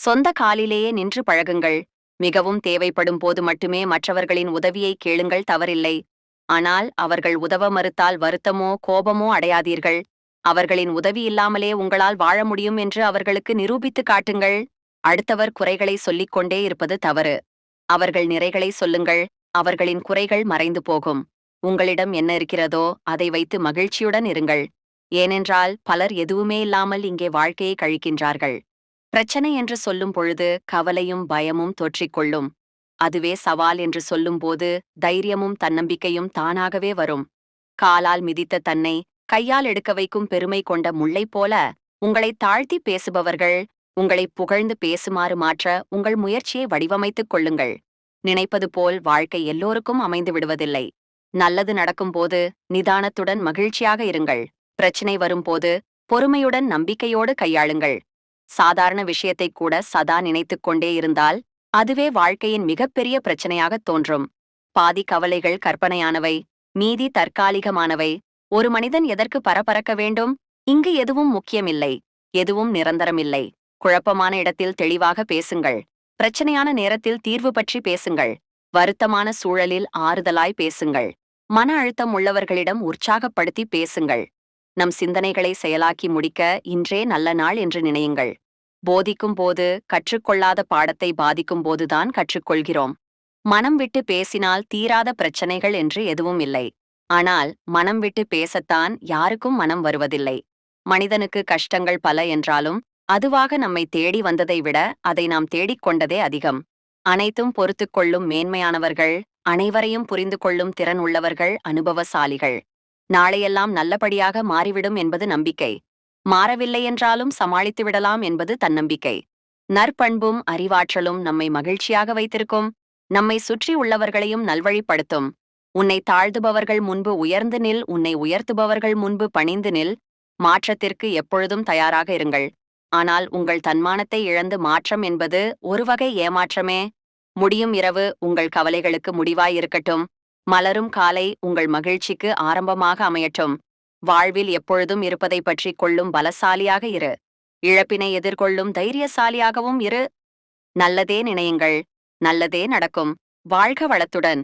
சொந்த காலிலேயே நின்று பழகுங்கள். மிகவும் தேவைப்படும் போது மட்டுமே மற்றவர்களின் உதவியை கேளுங்கள் தவறில்லை. ஆனால் அவர்கள் உதவ மறுத்தால் வருத்தமோ கோபமோ அடையாதீர்கள். அவர்களின் உதவி இல்லாமலே உங்களால் வாழ முடியும் என்று அவர்களுக்கு நிரூபித்து காட்டுங்கள். அடுத்தவர் குறைகளை சொல்லிக் கொண்டே இருப்பது தவறு. அவர்கள் நிறைகளை சொல்லுங்கள். அவர்களின் குறைகள் மறைந்து போகும். உங்களிடம் என்ன இருக்கிறதோ அதை வைத்து மகிழ்ச்சியுடன் இருங்கள். ஏனென்றால் பலர் எதுவுமே இல்லாமல் இங்கே வாழ்க்கையை கழிக்கின்றார்கள். பிரச்சனை என்று சொல்லும் பொழுது கவலையும் பயமும் தொற்றிக்கொள்ளும் அதுவே சவால் என்று சொல்லும்போது தைரியமும் தன்னம்பிக்கையும் தானாகவே வரும். காலால் மிதித்த தன்னை கையால் எடுக்க வைக்கும் பெருமை கொண்ட முல்லை போல உங்களை தாழ்த்தி பேசுபவர்கள் உங்களை புகழ்ந்து பேசுமாறு மாற்ற உங்கள் முயற்சியை வடிவமைத்துக் கொள்ளுங்கள். நினைப்பது போல் வாழ்க்கை எல்லோருக்கும் அமைந்து விடுவதில்லை. நல்லது நடக்கும்போது நிதானத்துடன் மகிழ்ச்சியாக இருங்கள். பிரச்சினை வரும்போது பொறுமையுடன் நம்பிக்கையோடு கையாளுங்கள். சாதாரண விஷயத்தைக் கூட சதா நினைத்துக் கொண்டே இருந்தால் அதுவே வாழ்க்கையின் மிகப்பெரிய பிரச்சனையாகத் தோன்றும். பாதி கவலைகள் கற்பனையானவை மீதி தற்காலிகமானவை. ஒரு மனிதன் எதற்கு பரபரக்க வேண்டும்? இங்கு எதுவும் முக்கியமில்லை எதுவும் நிரந்தரமில்லை. குழப்பமான இடத்தில் தெளிவாக பேசுங்கள். பிரச்சனையான நேரத்தில் தீர்வு பற்றி பேசுங்கள். வருத்தமான சூழலில் ஆறுதலாய் பேசுங்கள். மன அழுத்தம் உள்ளவர்களிடம் உற்சாகப்படுத்தி பேசுங்கள். நம் சிந்தனைகளை செயலாக்கி முடிக்க இன்றே நல்ல நாள் என்று நினையுங்கள். போதிக்கும் போது கற்றுக்கொள்ளாத பாடத்தை பாதிக்கும் போதுதான் கற்றுக்கொள்கிறோம். மனம் விட்டு பேசினால் தீராத பிரச்சனைகள் என்று எதுவும் இல்லை. ஆனால் மனம் விட்டு பேசத்தான் யாருக்கும் மனம் வருவதில்லை. மனிதனுக்கு கஷ்டங்கள் பல என்றாலும் அதுவாக நம்மை தேடி வந்ததை விட அதை நாம் தேடிக் கொண்டதே அதிகம். அனைத்தும் பொறுத்துக் கொள்ளும் மேன்மையானவர்கள் அனைவரையும் புரிந்து கொள்ளும் திறன் உள்ளவர்கள் அனுபவசாலிகள். நாளையெல்லாம் நல்லபடியாக மாறிவிடும் என்பது நம்பிக்கை. மாறவில்லை என்றாலும் சமாளித்து விடலாம் என்பது தன்னம்பிக்கை. நற்பண்பும் அறிவாற்றலும் நம்மை மகிழ்ச்சியாக வைத்திருக்கும். நம்மை சுற்றி உள்ளவர்களையும் நல்வழிப்படுத்தும். உன்னை தாழ்த்துபவர்கள் முன்பு உயர்ந்து நில் உன்னை உயர்த்துபவர்கள் முன்பு பணிந்து நில். மாற்றத்திற்கு எப்பொழுதும் தயாராக இருங்கள். ஆனால் உங்கள் தன்மானத்தை இழந்து மாற்றம் என்பது ஒரு வகை ஏமாற்றமே. முடியும் இரவு உங்கள் கவலைகளுக்கு முடிவாயிருக்கட்டும். மலரும் காலை உங்கள் மகிழ்ச்சிக்கு ஆரம்பமாக அமையட்டும். வாழ்வில் எப்பொழுதும் இருப்பதை பற்றி கொள்ளும் பலசாலியாக இரு. இழப்பினை எதிர்கொள்ளும் தைரியசாலியாகவும் இரு. நல்லதே நினையுங்கள். நல்லதே நடக்கும். வாழ்க வளத்துடன்.